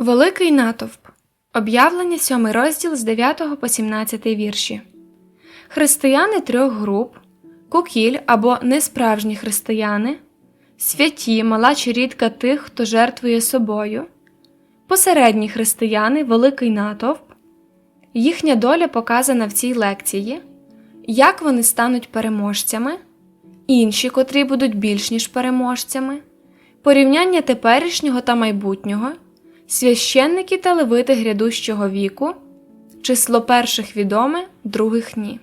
Великий натовп. Об'явлення 7 розділ з 9 по 17 вірші. Християни трьох груп, кукіль або несправжні християни, святі, мала чи рідка тих, хто жертвує собою, посередні християни, великий натовп. Їхня доля показана в цій лекції, як вони стануть переможцями, інші, котрі будуть більш ніж переможцями, порівняння теперішнього та майбутнього, священники та левити грядущого віку, число перших відоме, других ні.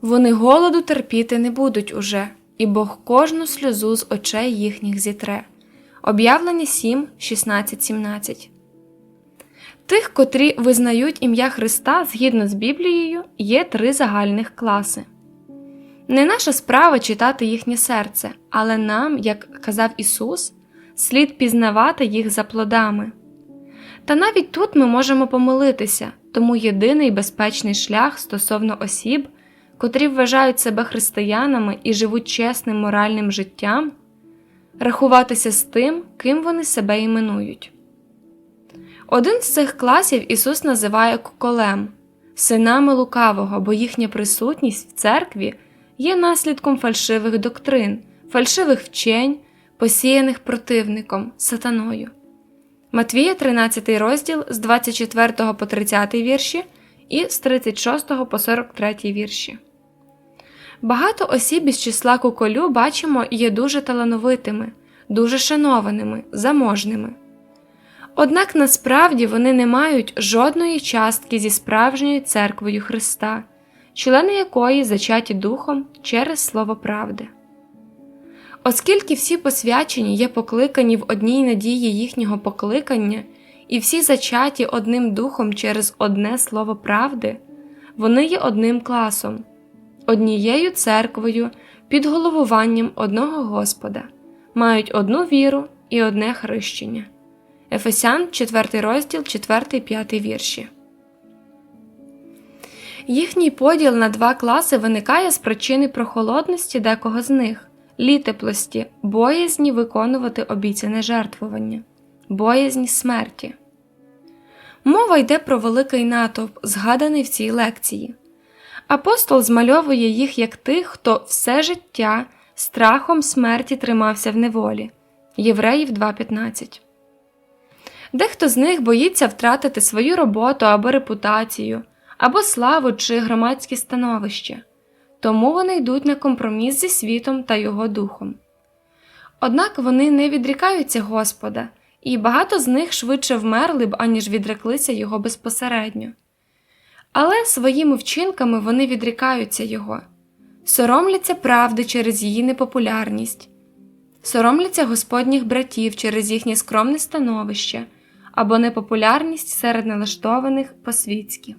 Вони голоду терпіти не будуть уже, і Бог кожну сльозу з очей їхніх зітре. Об'явлення 7, 16, 17 Тих, котрі визнають ім'я Христа згідно з Біблією, є три загальних класи. Не наша справа читати їхнє серце, але нам, як казав Ісус, слід пізнавати їх за плодами. Та навіть тут ми можемо помилитися, тому єдиний безпечний шлях стосовно осіб, котрі вважають себе християнами і живуть чесним моральним життям, рахуватися з тим, ким вони себе іменують. Один з цих класів Ісус називає куколем, синами лукавого, бо їхня присутність в церкві є наслідком фальшивих доктрин, фальшивих вчень, посіяних противником, сатаною. Матвія, 13 розділ з 24 по 30 вірші і з 36 по 43 вірші. Багато осіб із числа куколю бачимо є дуже талановитими, дуже шанованими, заможними. Однак насправді вони не мають жодної частки зі справжньою церквою Христа, члени якої зачаті Духом через Слово правди. Оскільки всі посвячені є покликані в одній надії їхнього покликання, і всі зачаті одним духом через одне слово правди, вони є одним класом, однією церквою під головуванням одного Господа, мають одну віру і одне хрещення. Ефесян, 4 розділ, 4, 5 вірші. Їхній поділ на два класи виникає з причини прохолодності декого з них, літеплості, боязні виконувати обіцяне жертвування, боязні смерті. Мова йде про великий натовп, згаданий в цій лекції. Апостол змальовує їх як тих, хто все життя страхом смерті тримався в неволі. Євреїв 2.15 Дехто з них боїться втратити свою роботу або репутацію, або славу чи громадське становище, тому вони йдуть на компроміс зі світом та його духом. Однак вони не відрікаються Господа, і багато з них швидше вмерли б, аніж відреклися його безпосередньо. Але своїми вчинками вони відрікаються його, соромляться правди через її непопулярність, соромляться Господніх братів через їхнє скромне становище або непопулярність серед налаштованих по-світськи.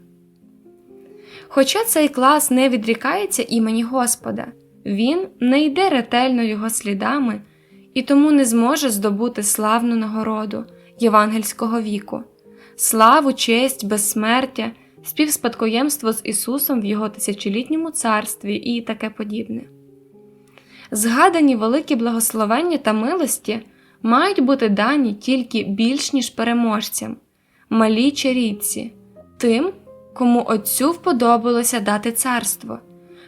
Хоча цей клас не відрікається імені Господа, він не йде ретельно його слідами і тому не зможе здобути славну нагороду євангельського віку, славу, честь, безсмертя, співспадкоємство з Ісусом в Його тисячолітньому царстві і таке подібне. Згадані великі благословення та милості мають бути дані тільки більш ніж переможцям, малій чарівці, тим, кому Отцю вподобалося дати царство,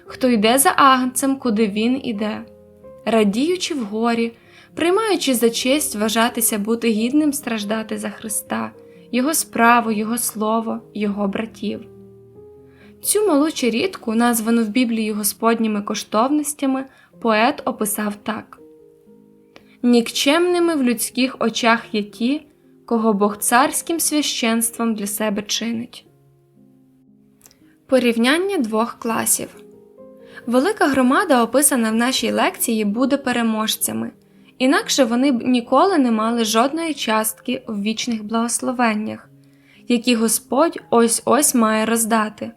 хто йде за агнцем, куди він іде, радіючи вгорі, приймаючи за честь вважатися бути гідним страждати за Христа, Його справу, Його слово, Його братів. Цю малу чарітку, названу в Біблії Господніми коштовностями, поет описав так Нікчемними в людських очах є ті, кого Бог царським священством для себе чинить. Порівняння двох класів. Велика громада, описана в нашій лекції, буде переможцями, інакше вони б ніколи не мали жодної частки в вічних благословеннях, які Господь ось ось має роздати.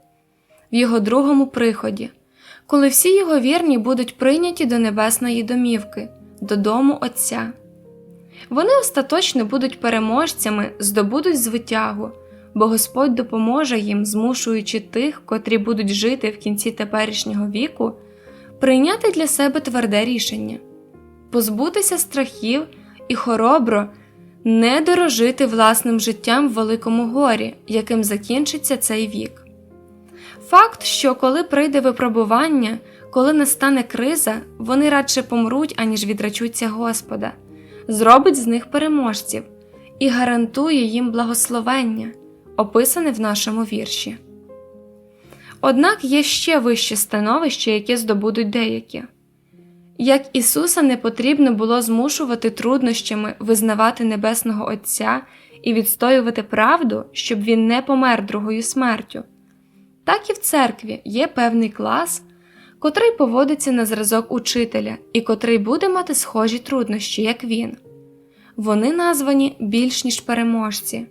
В його другому приході, коли всі його вірні будуть прийняті до небесної домівки, додому Отця. Вони остаточно будуть переможцями, здобудуть звитягу бо Господь допоможе їм, змушуючи тих, котрі будуть жити в кінці теперішнього віку, прийняти для себе тверде рішення, позбутися страхів і хоробро, не дорожити власним життям в великому горі, яким закінчиться цей вік. Факт, що коли прийде випробування, коли настане криза, вони радше помруть, аніж відречуться Господа, зробить з них переможців і гарантує їм благословення, описане в нашому вірші. Однак є ще вище становище, яке здобудуть деякі. Як Ісуса не потрібно було змушувати труднощами визнавати Небесного Отця і відстоювати правду, щоб Він не помер другою смертю, так і в церкві є певний клас, котрий поводиться на зразок учителя і котрий буде мати схожі труднощі, як він. Вони названі більш ніж переможці,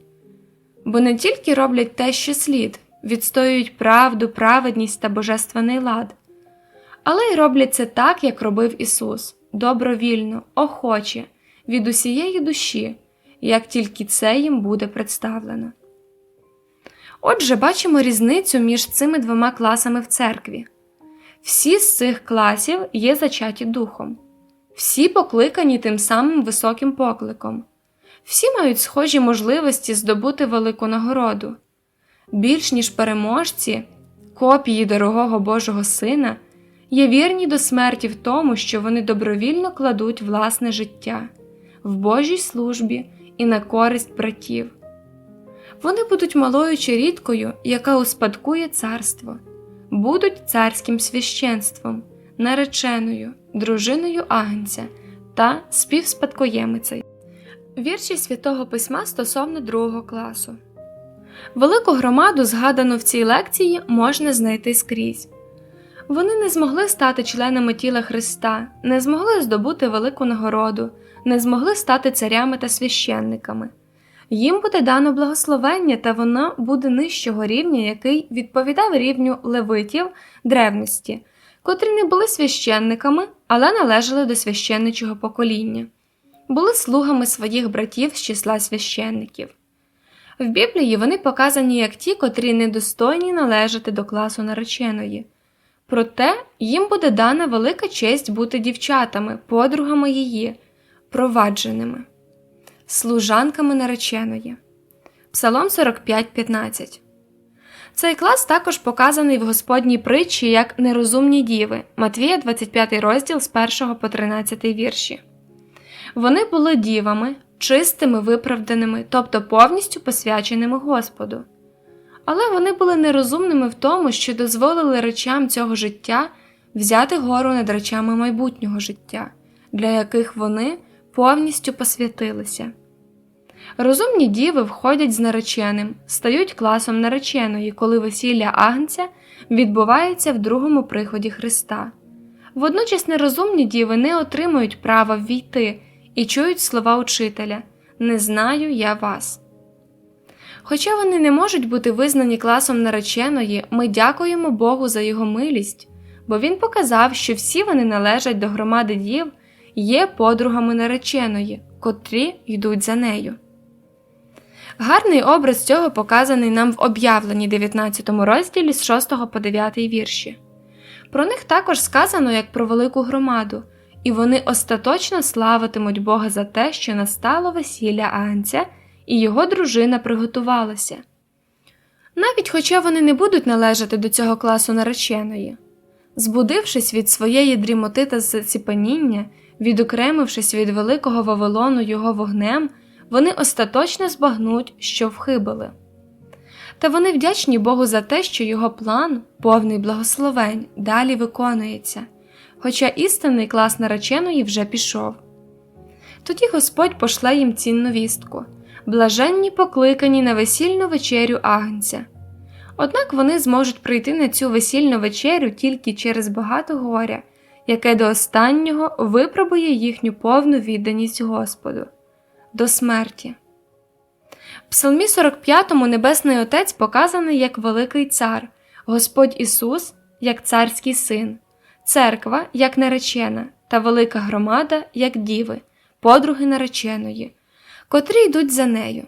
бо не тільки роблять те, що слід, відстоюють правду, праведність та божественний лад але й роблять це так, як робив Ісус, добровільно, охоче, від усієї душі, як тільки це їм буде представлено. Отже, бачимо різницю між цими двома класами в церкві. Всі з цих класів є зачаті духом, всі покликані тим самим високим покликом, всі мають схожі можливості здобути велику нагороду. Більш ніж переможці, копії дорогого Божого Сина є вірні до смерті в тому, що вони добровільно кладуть власне життя в Божій службі і на користь братів. Вони будуть малою чаріткою, яка успадкує царство, будуть царським священством, нареченою, дружиною агнця та співспадкоємицею. Вірші святого письма стосовно другого класу. Велику громаду, згадану в цій лекції, можна знайти скрізь. Вони не змогли стати членами тіла Христа, не змогли здобути велику нагороду, не змогли стати царями та священниками. Їм буде дано благословення, та воно буде нижчого рівня, який відповідав рівню левитів древності, котрі не були священниками, але належали до священничого покоління, були слугами своїх братів з числа священників. В Біблії вони показані як ті, котрі недостойні належати до класу нареченої. Проте їм буде дана велика честь бути дівчатами, подругами її, провадженими, служанками нареченої. Псалом 45,15 Цей клас також показаний в Господній притчі як нерозумні діви Матвія 25 розділ з 1 по 13 вірші. Вони були дівами, чистими, виправданими, тобто повністю посвяченими Господу. Але вони були нерозумними в тому, що дозволили речам цього життя взяти гору над речами майбутнього життя, для яких вони повністю посвятилися. Розумні діви входять з нареченим, стають класом нареченої, коли весілля Агнця відбувається в другому приході Христа. Водночас нерозумні діви не отримують права ввійти і чують слова учителя Не знаю я вас. Хоча вони не можуть бути визнані класом нареченої, ми дякуємо Богу за його милість, бо Він показав, що всі вони належать до громади дів, є подругами нареченої, котрі йдуть за нею. Гарний образ цього показаний нам в об'явленні 19 розділі з 6 по 9 вірші. Про них також сказано як про велику громаду, і вони остаточно славитимуть Бога за те, що настало весілля Анця і його дружина приготувалася. Навіть хоча вони не будуть належати до цього класу нареченої. Збудившись від своєї дрімоти та заціпаніння, відокремившись від великого Вавилону його вогнем, вони остаточно збагнуть, що вхибили. Та вони вдячні Богу за те, що його план, повний благословень, далі виконується, хоча істинний клас нареченої вже пішов. Тоді Господь пошле їм цінну вістку блаженні покликані на весільну вечерю Агнця. Однак вони зможуть прийти на цю весільну вечерю тільки через багато горя, яке до останнього випробує їхню повну відданість Господу до смерті. В Псалмі 45 Небесний Отець показаний як великий цар, Господь Ісус як царський син, церква як наречена та велика громада як діви, подруги нареченої котрі йдуть за нею.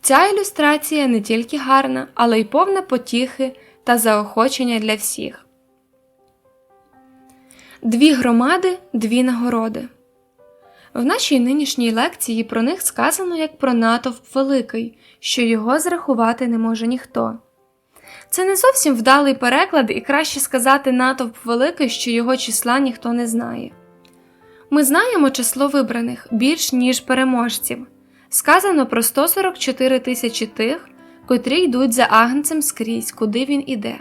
Ця ілюстрація не тільки гарна, але й повна потіхи та заохочення для всіх. Дві громади, дві нагороди. В нашій нинішній лекції про них сказано як про натовп великий, що його зрахувати не може ніхто. Це не зовсім вдалий переклад, і краще сказати натовп великий, що його числа ніхто не знає. Ми знаємо число вибраних більш ніж переможців. Сказано про 144 тисячі тих, котрі йдуть за агнцем скрізь, куди він іде.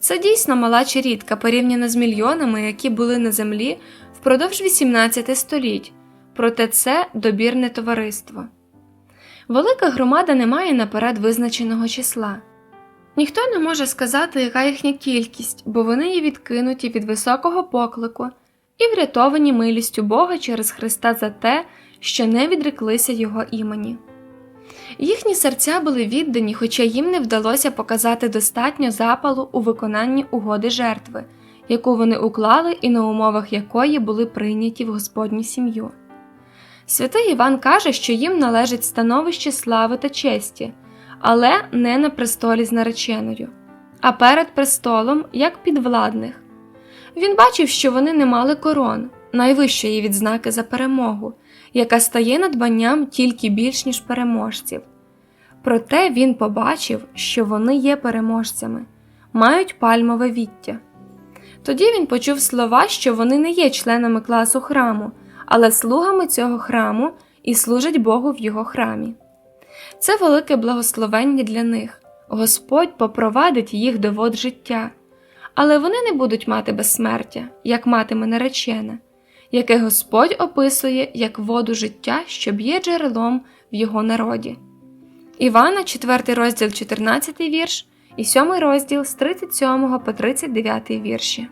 Це дійсно мала чарідка порівняно з мільйонами, які були на землі впродовж 18 століть, проте це добірне товариство. Велика громада не має наперед визначеного числа. Ніхто не може сказати, яка їхня кількість, бо вони є відкинуті від високого поклику і врятовані милістю Бога через Христа за те, що не відреклися Його імені. Їхні серця були віддані, хоча їм не вдалося показати достатньо запалу у виконанні угоди жертви, яку вони уклали і на умовах якої були прийняті в Господню сім'ю. Святий Іван каже, що їм належить становище слави та честі, але не на престолі з нареченою, а перед престолом як підвладних. Він бачив, що вони не мали корон, найвищої відзнаки за перемогу, яка стає надбанням тільки більш ніж переможців. Проте він побачив, що вони є переможцями, мають пальмове віття. Тоді він почув слова, що вони не є членами класу храму, але слугами цього храму і служать Богу в його храмі. Це велике благословення для них. Господь попровадить їх до вод життя, але вони не будуть мати безсмертя, як матиме наречена, яке Господь описує як воду життя, що б'є джерелом в його народі. Івана, 4 розділ, 14 вірш, і 7 розділ з 37 по 39 вірші.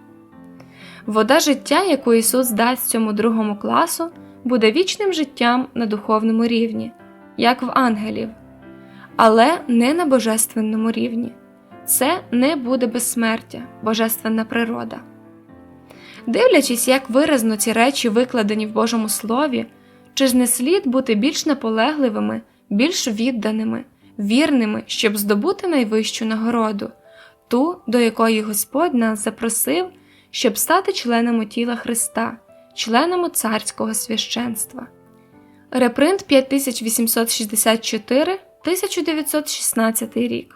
Вода життя, яку Ісус дасть цьому другому класу, буде вічним життям на духовному рівні, як в ангелів, але не на божественному рівні. Це не буде безсмертя, божественна природа. Дивлячись, як виразно ці речі викладені в Божому Слові, чи ж не слід бути більш наполегливими, більш відданими, вірними, щоб здобути найвищу нагороду, ту, до якої Господь нас запросив, щоб стати членами тіла Христа, членами царського священства. Репринт 5864 1916 рік